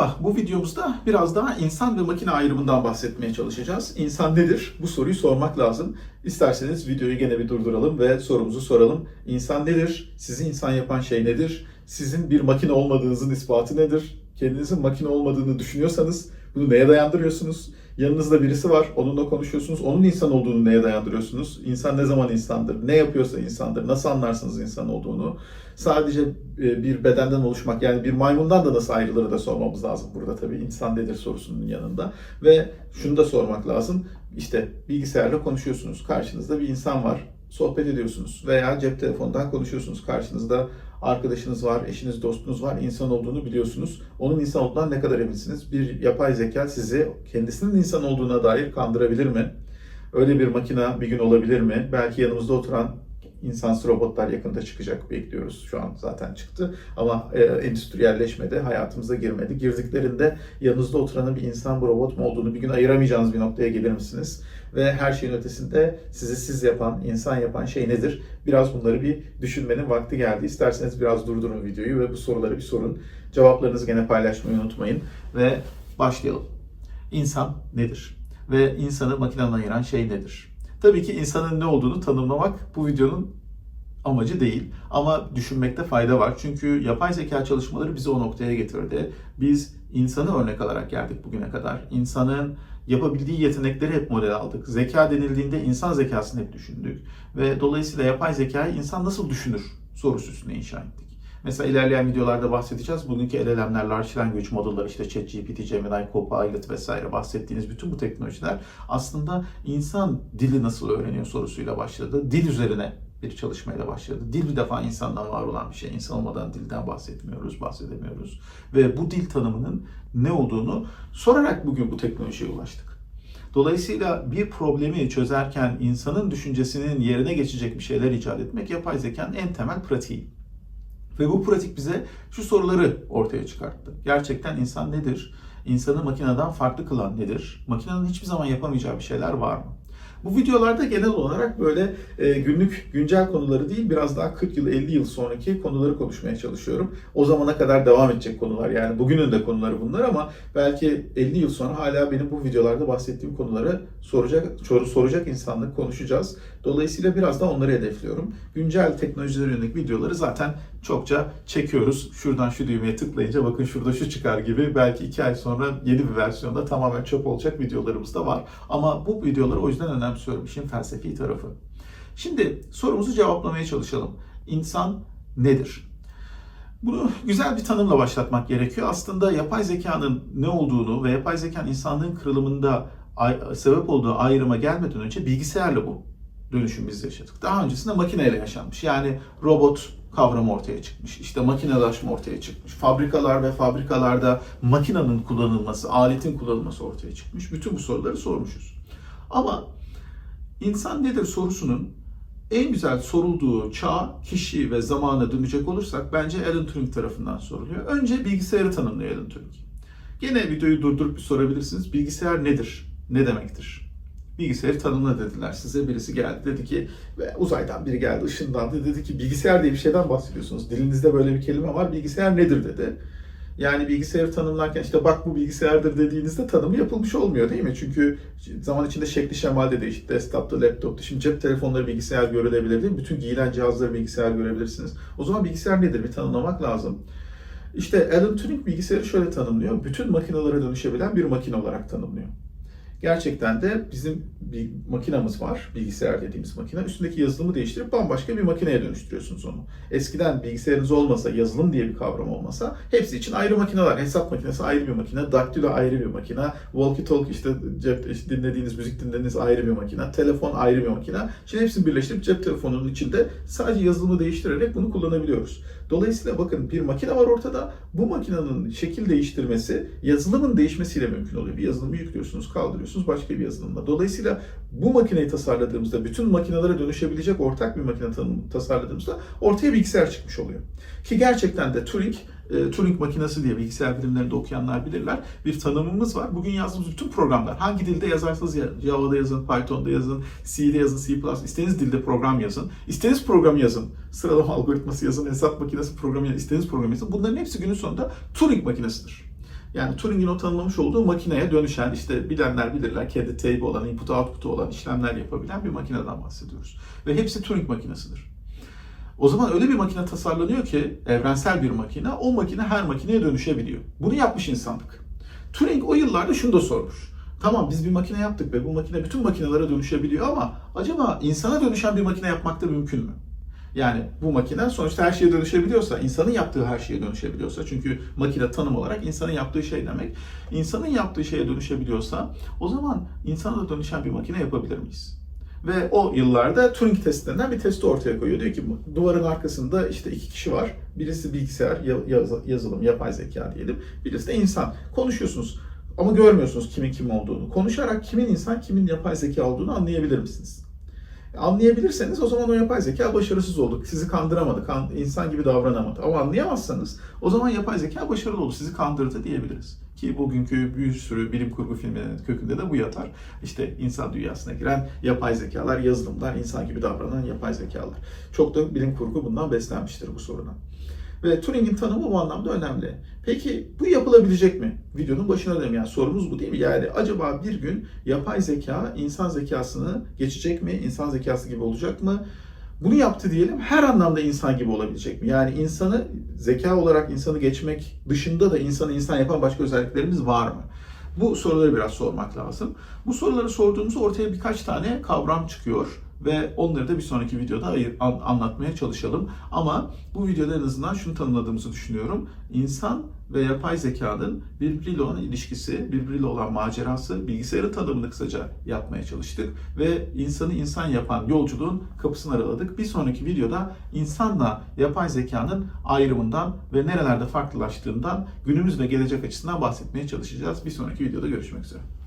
Merhaba, bu videomuzda biraz daha insan ve makine ayrımından bahsetmeye çalışacağız. İnsan nedir? Bu soruyu sormak lazım. İsterseniz videoyu gene bir durduralım ve sorumuzu soralım. İnsan nedir? Sizi insan yapan şey nedir? Sizin bir makine olmadığınızın ispatı nedir? Kendinizin makine olmadığını düşünüyorsanız bunu neye dayandırıyorsunuz? Yanınızda birisi var, onunla konuşuyorsunuz. Onun insan olduğunu neye dayandırıyorsunuz? İnsan ne zaman insandır? Ne yapıyorsa insandır. Nasıl anlarsınız insan olduğunu? Sadece e, bir bedenden oluşmak yani bir maymundan da nasıl ayrılır da sormamız lazım burada tabii. İnsan nedir sorusunun yanında. Ve şunu da sormak lazım. İşte bilgisayarla konuşuyorsunuz. Karşınızda bir insan var. Sohbet ediyorsunuz veya cep telefonundan konuşuyorsunuz. Karşınızda arkadaşınız var, eşiniz, dostunuz var, insan olduğunu biliyorsunuz. Onun insan olduğundan ne kadar eminsiniz? Bir yapay zeka sizi kendisinin insan olduğuna dair kandırabilir mi? Öyle bir makine bir gün olabilir mi? Belki yanımızda oturan insansız robotlar yakında çıkacak bekliyoruz. Şu an zaten çıktı ama e, endüstriyelleşmedi, hayatımıza girmedi. Girdiklerinde yanınızda oturanın bir insan bu robot mu olduğunu bir gün ayıramayacağınız bir noktaya gelir misiniz? Ve her şeyin ötesinde sizi siz yapan, insan yapan şey nedir? Biraz bunları bir düşünmenin vakti geldi. İsterseniz biraz durdurun videoyu ve bu soruları bir sorun. Cevaplarınızı gene paylaşmayı unutmayın ve başlayalım. İnsan nedir? Ve insanı makineden ayıran şey nedir? Tabii ki insanın ne olduğunu tanımlamak bu videonun amacı değil. Ama düşünmekte fayda var. Çünkü yapay zeka çalışmaları bizi o noktaya getirdi. Biz insanı örnek alarak geldik bugüne kadar. İnsanın yapabildiği yetenekleri hep model aldık. Zeka denildiğinde insan zekasını hep düşündük. Ve dolayısıyla yapay zekayı insan nasıl düşünür sorusu üstüne inşa ettik. Mesela ilerleyen videolarda bahsedeceğiz. Bugünkü LLM'ler, Large Language Model'lar, işte ChatGPT, Gemini, Copilot vesaire bahsettiğiniz bütün bu teknolojiler aslında insan dili nasıl öğreniyor sorusuyla başladı. Dil üzerine bir çalışmayla başladı. Dil bir defa insandan var olan bir şey. İnsan olmadan dilden bahsetmiyoruz, bahsedemiyoruz. Ve bu dil tanımının ne olduğunu sorarak bugün bu teknolojiye ulaştık. Dolayısıyla bir problemi çözerken insanın düşüncesinin yerine geçecek bir şeyler icat etmek yapay zekanın en temel pratiği. Ve bu pratik bize şu soruları ortaya çıkarttı. Gerçekten insan nedir? İnsanı makineden farklı kılan nedir? Makinenin hiçbir zaman yapamayacağı bir şeyler var mı? Bu videolarda genel olarak böyle e, günlük güncel konuları değil biraz daha 40 yıl 50 yıl sonraki konuları konuşmaya çalışıyorum. O zamana kadar devam edecek konular yani bugünün de konuları bunlar ama belki 50 yıl sonra hala benim bu videolarda bahsettiğim konuları soracak soru soracak insanla konuşacağız. Dolayısıyla biraz da onları hedefliyorum. Güncel teknolojilere yönelik videoları zaten çokça çekiyoruz. Şuradan şu düğmeye tıklayınca bakın şurada şu çıkar gibi belki iki ay sonra yeni bir versiyonda tamamen çöp olacak videolarımız da var. Ama bu videoları o yüzden önemsiyorum işin felsefi tarafı. Şimdi sorumuzu cevaplamaya çalışalım. İnsan nedir? Bunu güzel bir tanımla başlatmak gerekiyor. Aslında yapay zekanın ne olduğunu ve yapay zekanın insanlığın kırılımında sebep olduğu ayrıma gelmeden önce bilgisayarla bu dönüşüm biz yaşadık. Daha öncesinde makineyle yaşanmış. Yani robot kavramı ortaya çıkmış. İşte makinelaşma ortaya çıkmış. Fabrikalar ve fabrikalarda makinenin kullanılması, aletin kullanılması ortaya çıkmış. Bütün bu soruları sormuşuz. Ama insan nedir sorusunun en güzel sorulduğu çağ, kişi ve zamana dönecek olursak bence Alan Turing tarafından soruluyor. Önce bilgisayarı tanımlıyor Alan Turing. Gene videoyu durdurup bir sorabilirsiniz. Bilgisayar nedir? Ne demektir? Bilgisayarı tanımla dediler size. Birisi geldi dedi ki ve uzaydan biri geldi ışınlandı dedi ki bilgisayar diye bir şeyden bahsediyorsunuz. Dilinizde böyle bir kelime var. Bilgisayar nedir dedi. Yani bilgisayarı tanımlarken işte bak bu bilgisayardır dediğinizde tanımı yapılmış olmuyor değil mi? Çünkü zaman içinde şekli şemal de değişti. Desktop'ta, laptop'ta. Şimdi cep telefonları bilgisayar görülebilir değil mi? Bütün giyilen cihazları bilgisayar görebilirsiniz. O zaman bilgisayar nedir? Bir tanımlamak lazım. İşte Alan Turing bilgisayarı şöyle tanımlıyor. Bütün makinalara dönüşebilen bir makine olarak tanımlıyor. Gerçekten de bizim bir makinamız var, bilgisayar dediğimiz makine. Üstündeki yazılımı değiştirip bambaşka bir makineye dönüştürüyorsunuz onu. Eskiden bilgisayarınız olmasa, yazılım diye bir kavram olmasa hepsi için ayrı makineler. Hesap makinesi ayrı bir makine, daktilo ayrı bir makine, walkie talkie işte cep işte dinlediğiniz müzik dinlediğiniz ayrı bir makine, telefon ayrı bir makine. Şimdi hepsini birleştirip cep telefonunun içinde sadece yazılımı değiştirerek bunu kullanabiliyoruz. Dolayısıyla bakın bir makine var ortada. Bu makinenin şekil değiştirmesi yazılımın değişmesiyle mümkün oluyor. Bir yazılımı yüklüyorsunuz, kaldırıyorsunuz başka bir yazılımla. Dolayısıyla bu makineyi tasarladığımızda, bütün makinelere dönüşebilecek ortak bir makine tasarladığımızda ortaya bilgisayar çıkmış oluyor. Ki gerçekten de Turing e, Turing makinesi diye bilgisayar bilimlerinde okuyanlar bilirler. Bir tanımımız var. Bugün yazdığımız bütün programlar hangi dilde yazarsanız Java'da yazın, Python'da yazın, C'de yazın, C++, istediğiniz dilde program yazın. İstediğiniz programı yazın. Sıralama algoritması yazın, hesap makinesi programı yazın, istediğiniz programı yazın. Bunların hepsi günün sonunda Turing makinesidir. Yani Turing'in o tanımlamış olduğu makineye dönüşen, işte bilenler bilirler, kedi teybi olan, input output'u olan işlemler yapabilen bir makineden bahsediyoruz. Ve hepsi Turing makinesidir. O zaman öyle bir makine tasarlanıyor ki, evrensel bir makine, o makine her makineye dönüşebiliyor. Bunu yapmış insanlık. Turing o yıllarda şunu da sormuş. Tamam biz bir makine yaptık ve bu makine bütün makinelere dönüşebiliyor ama acaba insana dönüşen bir makine yapmak da mümkün mü? Yani bu makine sonuçta her şeye dönüşebiliyorsa, insanın yaptığı her şeye dönüşebiliyorsa, çünkü makine tanım olarak insanın yaptığı şey demek. İnsanın yaptığı şeye dönüşebiliyorsa, o zaman insana da dönüşen bir makine yapabilir miyiz? Ve o yıllarda Turing testi denen bir testi ortaya koyuyor. Diyor ki duvarın arkasında işte iki kişi var. Birisi bilgisayar, ya- yaz- yazılım, yapay zeka diyelim. Birisi de insan. Konuşuyorsunuz ama görmüyorsunuz kimin kim olduğunu. Konuşarak kimin insan, kimin yapay zeka olduğunu anlayabilir misiniz? Anlayabilirseniz o zaman o yapay zeka başarısız oldu. Sizi kandıramadı, kan- insan gibi davranamadı. Ama anlayamazsanız o zaman yapay zeka başarılı oldu, sizi kandırdı diyebiliriz. Ki bugünkü bir sürü bilim kurgu filmlerinin kökünde de bu yatar. İşte insan dünyasına giren yapay zekalar, yazılımlar, insan gibi davranan yapay zekalar. Çok da bilim kurgu bundan beslenmiştir bu soruna. Ve Turing'in tanımı bu anlamda önemli. Peki bu yapılabilecek mi? Videonun başına dönüyorum. Yani sorumuz bu değil mi? Yani acaba bir gün yapay zeka insan zekasını geçecek mi? İnsan zekası gibi olacak mı? Bunu yaptı diyelim her anlamda insan gibi olabilecek mi? Yani insanı zeka olarak insanı geçmek dışında da insanı insan yapan başka özelliklerimiz var mı? Bu soruları biraz sormak lazım. Bu soruları sorduğumuzda ortaya birkaç tane kavram çıkıyor ve onları da bir sonraki videoda ayır, an- anlatmaya çalışalım. Ama bu videoda en azından şunu tanımladığımızı düşünüyorum. İnsan ve yapay zekanın birbiriyle olan ilişkisi, birbiriyle olan macerası, bilgisayarın tanımını kısaca yapmaya çalıştık. Ve insanı insan yapan yolculuğun kapısını araladık. Bir sonraki videoda insanla yapay zekanın ayrımından ve nerelerde farklılaştığından günümüz ve gelecek açısından bahsetmeye çalışacağız. Bir sonraki videoda görüşmek üzere.